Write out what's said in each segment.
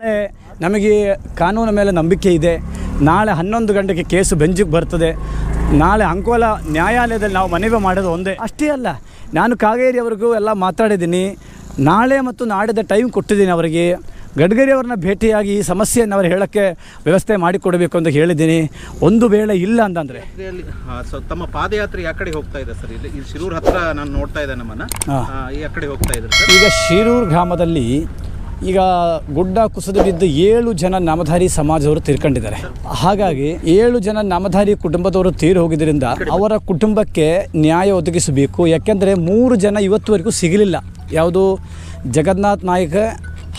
ನಾಳೆ ನಮಗೆ ಕಾನೂನ ಮೇಲೆ ನಂಬಿಕೆ ಇದೆ. ನಾಳೆ ಹನ್ನೊಂದು ಗಂಟೆಗೆ ಕೇಸು ಬೆಂಜಿಗೆ ಬರ್ತದೆ. ನಾಳೆ ಅಂಕೋಲ ನ್ಯಾಯಾಲಯದಲ್ಲಿ ನಾವು ಮನವಿ ಮಾಡೋದು ಒಂದೇ. ಅಷ್ಟೇ ಅಲ್ಲ ನಾನು ಕಾಗೇರಿ ಅವ್ರಿಗೂ ಎಲ್ಲ ಮಾತಾಡಿದ್ದೀನಿ. ನಾಳೆ ಮತ್ತು ನಾಡಿದ ಟೈಮ್ ಕೊಟ್ಟಿದ್ದೀನಿ ಅವರಿಗೆ. ಗಡ್ಕರಿ ಅವ್ರನ್ನ ಭೇಟಿಯಾಗಿ ಈ ಸಮಸ್ಯೆಯನ್ನು ಅವರು ಹೇಳೋಕ್ಕೆ ವ್ಯವಸ್ಥೆ ಮಾಡಿಕೊಡಬೇಕು ಅಂತ ಹೇಳಿದ್ದೀನಿ. ಒಂದು ವೇಳೆ ಇಲ್ಲ ಅಂತಂದರೆ. ತಮ್ಮ ಪಾದಯಾತ್ರೆ ಯಾವ ಕಡೆ ಹೋಗ್ತಾ ಇದೆ ಸರ್? ಇಲ್ಲಿ ಶಿರೂರು ಹತ್ರ ನಾನು ನೋಡ್ತಾ ಇದ್ದೆ ನಮ್ಮನ್ನು. ಈ ಕಡೆ ಹೋಗ್ತಾ ಇದ್ದಾರೆ ಈಗ ಶಿರೂರು ಗ್ರಾಮದಲ್ಲಿ ಈಗ ಗುಡ್ಡ ಕುಸಿದು ಬಿದ್ದು ಏಳು ಜನ ನಾಮಧಾರಿ ಸಮಾಜದವರು ತೀರ್ಕೊಂಡಿದ್ದಾರೆ. ಹಾಗಾಗಿ ಏಳು ಜನ ನಾಮಧಾರಿ ಕುಟುಂಬದವರು ತೀರಿ ಹೋಗಿದ್ದರಿಂದ ಅವರ ಕುಟುಂಬಕ್ಕೆ ನ್ಯಾಯ ಒದಗಿಸಬೇಕು. ಯಾಕೆಂದರೆ ಮೂರು ಜನ ಇವತ್ತುವರೆಗೂ ಸಿಗಲಿಲ್ಲ. ಯಾವುದು ಜಗನ್ನಾಥ್ ನಾಯ್ಕ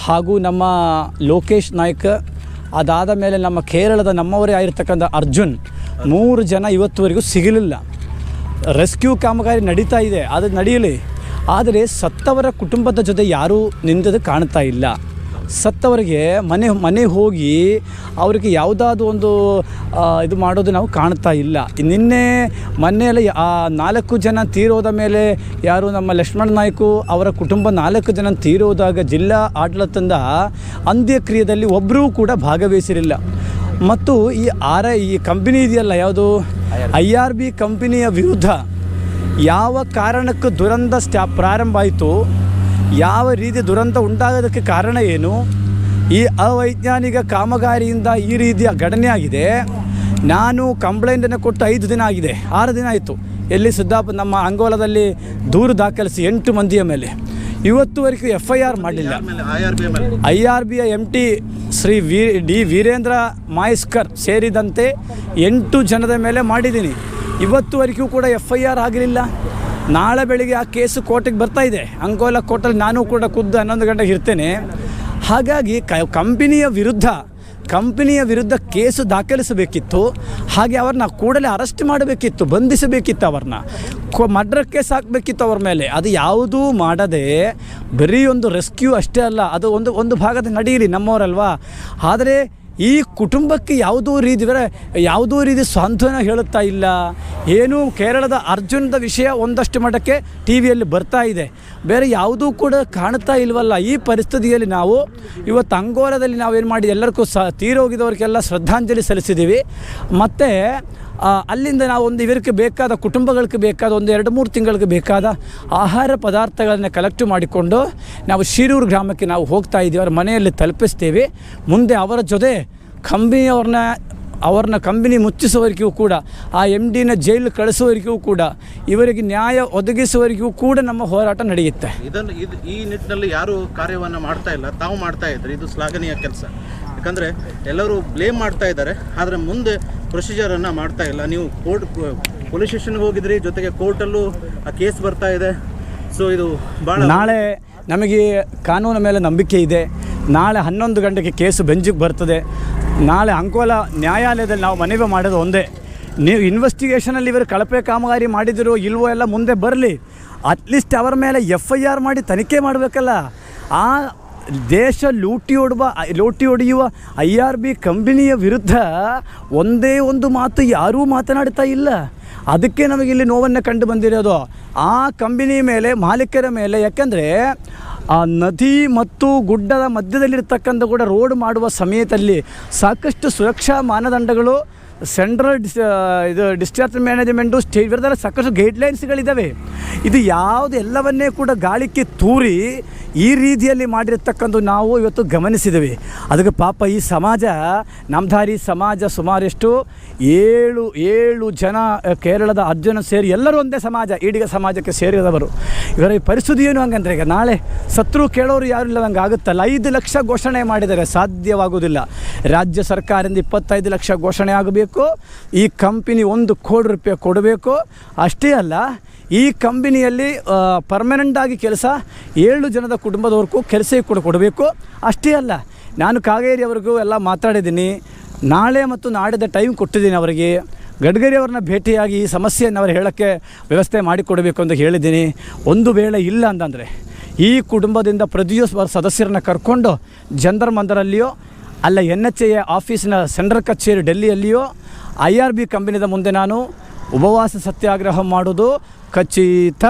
ಹಾಗೂ ನಮ್ಮ ಲೋಕೇಶ್ ನಾಯ್ಕ, ಅದಾದ ಮೇಲೆ ನಮ್ಮ ಕೇರಳದ ನಮ್ಮವರೇ ಆಗಿರ್ತಕ್ಕಂಥ ಅರ್ಜುನ್ ಮೂರು ಜನ ಇವತ್ತುವರೆಗೂ ಸಿಗಲಿಲ್ಲ. ರೆಸ್ಕ್ಯೂ ಕಾಮಗಾರಿ ನಡೀತಾ ಇದೆ. ಅದು ನಡೆಯಲಿ ಆದರೆ ಸತ್ತವರ ಕುಟುಂಬದ ಜೊತೆ ಯಾರೂ ನಿಂತದ್ದು ಕಾಣ್ತಾ ಇಲ್ಲ. ಸತ್ತವರಿಗೆ ಮನೆ ಮನೆ ಹೋಗಿ ಅವರಿಗೆ ಯಾವುದಾದ್ರು ಒಂದು ಇದು ಮಾಡೋದು ನಾವು ಕಾಣ್ತಾ ಇಲ್ಲ. ನಿನ್ನೆ ಮನೆಯಲ್ಲಿ ಆ ನಾಲ್ಕು ಜನ ತೀರೋದ ಮೇಲೆ ಯಾರು ನಮ್ಮ ಲಕ್ಷ್ಮಣ ನಾಯ್ಕು ಅವರ ಕುಟುಂಬ ನಾಲ್ಕು ಜನ ತೀರೋದಾಗ ಜಿಲ್ಲಾ ಆಡಳಿತದಿಂದ ಅಂತ್ಯಕ್ರಿಯೆಯಲ್ಲಿ ಒಬ್ಬರೂ ಕೂಡ ಭಾಗವಹಿಸಿರಲಿಲ್ಲ. ಮತ್ತು ಈ ಆರ ಈ ಕಂಪನಿ ಇದೆಯಲ್ಲ ಯಾವುದು? ಐ ಆರ್ ಬಿ ಕಂಪನಿಯ ವಿರುದ್ಧ ಯಾವ ಕಾರಣಕ್ಕೆ ದುರಂತ ಸ್ಟಾ ಪ್ರಾರಂಭ ಆಯಿತು ಯಾವ ರೀತಿ ದುರಂತ ಉಂಟಾಗೋದಕ್ಕೆ ಕಾರಣ ಏನು? ಈ ಅವೈಜ್ಞಾನಿಕ ಕಾಮಗಾರಿಯಿಂದ ಈ ರೀತಿಯ ಘಟನೆ ಆಗಿದೆ. ನಾನು ಕಂಪ್ಲೇಂಟನ್ನು ಕೊಟ್ಟು ಐದು ದಿನ ಆಗಿದೆ. ಆರು ದಿನ ಆಯಿತು. ಎಲ್ಲಿ ಸಿದ್ದಾಪ ನಮ್ಮ ಅಂಗೋಲದಲ್ಲಿ ದೂರು ದಾಖಲಿಸಿ ಎಂಟು ಮಂದಿಯ ಮೇಲೆ. ಇವತ್ತುವರೆಗೂ ಎಫ್ ಐ ಆರ್ ಮಾಡಲಿಲ್ಲ I R ಬಿಯ M T Shri V D Virendra Mhaiskar ಸೇರಿದಂತೆ ಎಂಟು ಜನದ ಮೇಲೆ ಮಾಡಿದ್ದೀನಿ. ಇವತ್ತುವರೆಗೂ ಕೂಡ ಎಫ್ ಐ ಆರ್ ಆಗಲಿಲ್ಲ ನಾಳೆ ಬೆಳಿಗ್ಗೆ ಆ ಕೇಸು ಕೋರ್ಟಿಗೆ ಬರ್ತಾ ಇದೆ. ಅಂಕೋಲ ಕೋರ್ಟಲ್ಲಿ ನಾನು ಕೂಡ ಖುದ್ದು ಹನ್ನೊಂದು ಗಂಟೆಗೆ ಇರ್ತೇನೆ. ಹಾಗಾಗಿ ಕ, ಕಂಪನಿಯ ವಿರುದ್ಧ ಕಂಪನಿಯ ವಿರುದ್ಧ ಕೇಸು ದಾಖಲಿಸಬೇಕಿತ್ತು. ಹಾಗೆ ಅವ್ರನ್ನ ಕೂಡಲೇ ಅರೆಸ್ಟ್ ಮಾಡಬೇಕಿತ್ತು, ಬಂಧಿಸಬೇಕಿತ್ತು ಅವ್ರನ್ನ. ಕೊ, ಮರ್ಡರ್ ಕೇಸ್ ಹಾಕಬೇಕಿತ್ತು ಅವ್ರ ಮೇಲೆ. ಅದು ಯಾವುದೂ ಮಾಡದೆ ಬರೀ ಒಂದು ರೆಸ್ಕ್ಯೂ ಅಷ್ಟೇ ಅಲ್ಲ, ಅದು ಒಂದು ಒಂದು ಭಾಗದ ನಡೆಯಲಿ ನಮ್ಮವರಲ್ವಾ. ಆದರೆ ಈ ಕುಟುಂಬಕ್ಕೆ ಯಾವುದೋ ರೀತಿ ಬೇರೆ ಯಾವುದೋ ರೀತಿ ಸಾಂತ್ವನ ಹೇಳುತ್ತಾ ಇಲ್ಲ. ಏನು ಕೇರಳದ ಅರ್ಜುನದ ವಿಷಯ ಒಂದಷ್ಟು ಮಟ್ಟಕ್ಕೆ ಟಿ ವಿಯಲ್ಲಿ ಬರ್ತಾ ಇದೆ. ಬೇರೆ ಯಾವುದೂ ಕೂಡ ಕಾಣ್ತಾ ಇಲ್ವಲ್ಲ. ಈ ಪರಿಸ್ಥಿತಿಯಲ್ಲಿ ನಾವು ಇವತ್ತು ಅಂಗೋಲದಲ್ಲಿ ನಾವೇನು ಮಾಡಿ ಎಲ್ಲರಿಗೂ ಸ ತೀರೋಗಿದವ್ರಿಗೆಲ್ಲ ಶ್ರದ್ಧಾಂಜಲಿ ಸಲ್ಲಿಸಿದ್ದೀವಿ. ಮತ್ತು ಅಲ್ಲಿಂದ ನಾವು ಒಂದು ಇವರಿಗೆ ಬೇಕಾದ ಕುಟುಂಬಗಳಿಗೆ ಬೇಕಾದ ಒಂದು ಎರಡು ಮೂರು ತಿಂಗಳಿಗೆ ಬೇಕಾದ ಆಹಾರ ಪದಾರ್ಥಗಳನ್ನು ಕಲೆಕ್ಟ್ ಮಾಡಿಕೊಂಡು ನಾವು ಶಿರೂರು ಗ್ರಾಮಕ್ಕೆ ನಾವು ಹೋಗ್ತಾ ಇದ್ದೀವಿ. ಅವ್ರ ಮನೆಯಲ್ಲಿ ತಲುಪಿಸ್ತೀವಿ. ಮುಂದೆ ಅವರ ಜೊತೆ ಕಂಬಿಯವ್ರನ್ನ ಅವ್ರನ್ನ ಕಂಬಿನಿ ಮುಚ್ಚಿಸುವವರಿಗೂ ಕೂಡ, ಆ ಎಂ ಡಿನ ಜೈಲು ಕಳಿಸುವವರಿಗೂ ಕೂಡ, ಇವರಿಗೆ ನ್ಯಾಯ ಒದಗಿಸುವವರಿಗೂ ಕೂಡ ನಮ್ಮ ಹೋರಾಟ ನಡೆಯುತ್ತೆ. ಇದನ್ನು, ಇದು ಈ ನಿಟ್ಟಿನಲ್ಲಿ ಯಾರು ಕಾರ್ಯವನ್ನು ಮಾಡ್ತಾ ಇಲ್ಲ? ತಾವು ಮಾಡ್ತಾ ಇದ್ರಿ ಇದು ಶ್ಲಾಘನೀಯ ಕೆಲಸ. ಯಾಕಂದರೆ ಎಲ್ಲರೂ ಬ್ಲೇಮ್ ಮಾಡ್ತಾ ಇದ್ದಾರೆ, ಆದರೆ ಮುಂದೆ ಪ್ರೊಸೀಜರನ್ನು ಮಾಡ್ತಾ ಇಲ್ಲ. ನೀವು ಕೋರ್ಟ್ ಪೊಲೀಸ್ ಸ್ಟೇಷನ್ಗೆ ಹೋಗಿದ್ರಿ, ಜೊತೆಗೆ ಕೋರ್ಟಲ್ಲೂ ಆ ಕೇಸ್ ಬರ್ತಾ ಇದೆ. ಸೊ ಇದು ಭಾಳ ನಾಳೆ ನಮಗೆ ಕಾನೂನ ಮೇಲೆ ನಂಬಿಕೆ ಇದೆ. ನಾಳೆ ಹನ್ನೊಂದು ಗಂಟೆಗೆ ಕೇಸು ಬೆಂಜಿಗೆ ಬರ್ತದೆ. ನಾಳೆ ಅಂಕೋಲ ನ್ಯಾಯಾಲಯದಲ್ಲಿ ನಾವು ಮನವಿ ಮಾಡೋದು ಒಂದೇ. ನೀವು ಇನ್ವೆಸ್ಟಿಗೇಷನಲ್ಲಿ ಇವರು ಕಳಪೆ ಕಾಮಗಾರಿ ಮಾಡಿದಿರೋ ಇಲ್ವೋ ಎಲ್ಲ ಮುಂದೆ ಬರಲಿ. ಅಟ್ಲೀಸ್ಟ್ ಅವರ ಮೇಲೆ ಎಫ್ ಐ ಆರ್ ಮಾಡಿ ತನಿಖೆ ಮಾಡಬೇಕಲ್ಲ. ಆ ದೇಶ ಲೂಟಿ ಹೊಡುವ ಲೂಟಿ ಹೊಡೆಯುವ ಐ ಆರ್ ಬಿ ಕಂಪನಿಯ ವಿರುದ್ಧ ಒಂದೇ ಒಂದು ಮಾತು ಯಾರೂ ಮಾತನಾಡ್ತಾ ಇಲ್ಲ. ಅದಕ್ಕೆ ನಮಗೆ ಇಲ್ಲಿ ನೋವನ್ನು ಕಂಡು ಬಂದಿರೋದು. ಆ ಕಂಪನಿ ಮೇಲೆ, ಮಾಲೀಕರ ಮೇಲೆ, ಯಾಕೆಂದರೆ ಆ ನದಿ ಮತ್ತು ಗುಡ್ಡದ ಮಧ್ಯದಲ್ಲಿರ್ತಕ್ಕಂಥ ಕೂಡ ರೋಡ್ ಮಾಡುವ ಸಮಯದಲ್ಲಿ ಸಾಕಷ್ಟು ಸುರಕ್ಷಾ ಮಾನದಂಡಗಳು, ಸೆಂಟ್ರಲ್ ಡಿಸ್ ಇದು ಡಿಸ್ಚಾರ್ಜ್ ಮ್ಯಾನೇಜ್ಮೆಂಟು ಸ್ಟೇಟ್ ವಿರುದ್ಧ ಸಾಕಷ್ಟು ಗೈಡ್ಲೈನ್ಸ್ಗಳಿದ್ದಾವೆ ಇದು ಯಾವುದು ಎಲ್ಲವನ್ನೇ ಕೂಡ ಗಾಳಿಕ್ಕೆ ತೂರಿ ಈ ರೀತಿಯಲ್ಲಿ ಮಾಡಿರ್ತಕ್ಕಂಥ ನಾವು ಇವತ್ತು ಗಮನಿಸಿದ್ದೀವಿ ಅದಕ್ಕೆ ಪಾಪ ಈ ಸಮಾಜ, ನಮ್ದಾರಿ ಸಮಾಜ ಸುಮಾರೆಷ್ಟು ಏಳು ಏಳು ಜನ ಕೇರಳದ ಅರ್ಜುನ ಸೇರಿ ಎಲ್ಲರೂ ಒಂದೇ ಸಮಾಜ, ಈಡಿಗ ಸಮಾಜಕ್ಕೆ ಸೇರಿದವರು. ಇವರ ಈ ಪರಿಸ್ಥಿತಿ ಏನು ಹಂಗಂದ್ರೆ ಈಗ ನಾಳೆ ಸತ್ರು ಕೇಳೋರು ಯಾರು ಇಲ್ಲದಂಗೆ ಆಗುತ್ತಲ್ಲ. ಐದು ಲಕ್ಷ ಘೋಷಣೆ ಮಾಡಿದರೆ ಸಾಧ್ಯವಾಗುವುದಿಲ್ಲ. ರಾಜ್ಯ ಸರ್ಕಾರದಿಂದ ಇಪ್ಪತ್ತೈದು ಲಕ್ಷ ಘೋಷಣೆ ಆಗಬೇಕು. ಈ ಕಂಪನಿ ಒಂದು ಕೋಟಿ ರೂಪಾಯಿ ಕೊಡಬೇಕು. ಅಷ್ಟೇ ಅಲ್ಲ, ಈ ಕಂಪನಿಯಲ್ಲಿ ಪರ್ಮನೆಂಟಾಗಿ ಕೆಲಸ ಏಳು ಜನದ ಕುಟುಂಬದವ್ರಿಗೂ ಕೆಲಸ ಕೂಡ ಕೊಡಬೇಕು. ಅಷ್ಟೇ ಅಲ್ಲ, ನಾನು ಕಾಗೇರಿ ಅವ್ರಿಗೂ ಎಲ್ಲ ಮಾತಾಡಿದ್ದೀನಿ. ನಾಳೆ ಮತ್ತು ನಾಡಿದ ಟೈಮ್ ಕೊಟ್ಟಿದ್ದೀನಿ ಅವರಿಗೆ. ಗಡ್ಕರಿ ಅವ್ರನ್ನ ಭೇಟಿಯಾಗಿ ಈ ಸಮಸ್ಯೆಯನ್ನು ಅವರು ಹೇಳೋಕ್ಕೆ ವ್ಯವಸ್ಥೆ ಮಾಡಿಕೊಡಬೇಕು ಅಂತ ಹೇಳಿದ್ದೀನಿ. ಒಂದು ವೇಳೆ ಇಲ್ಲ ಅಂತಂದರೆ, ಈ ಕುಟುಂಬದಿಂದ ಪ್ರತಿಯೊಬ್ಬ ಸದಸ್ಯರನ್ನ ಕರ್ಕೊಂಡು ಜಂದರ್ ಮಂದರಲ್ಲಿಯೋ, ಅಲ್ಲ ಎನ್ ಎಚ್ ಎ ಆಫೀಸಿನ ಸೆಂಟ್ರಲ್ ಕಚೇರಿ ಡೆಲ್ಲಿಯಲ್ಲಿಯೋ, ಐ ಆರ್ ಬಿ ಕಂಪನಿದ ಮುಂದೆ ನಾನು ಉಪವಾಸ ಸತ್ಯಾಗ್ರಹ ಮಾಡೋದು ಖಚಿತ.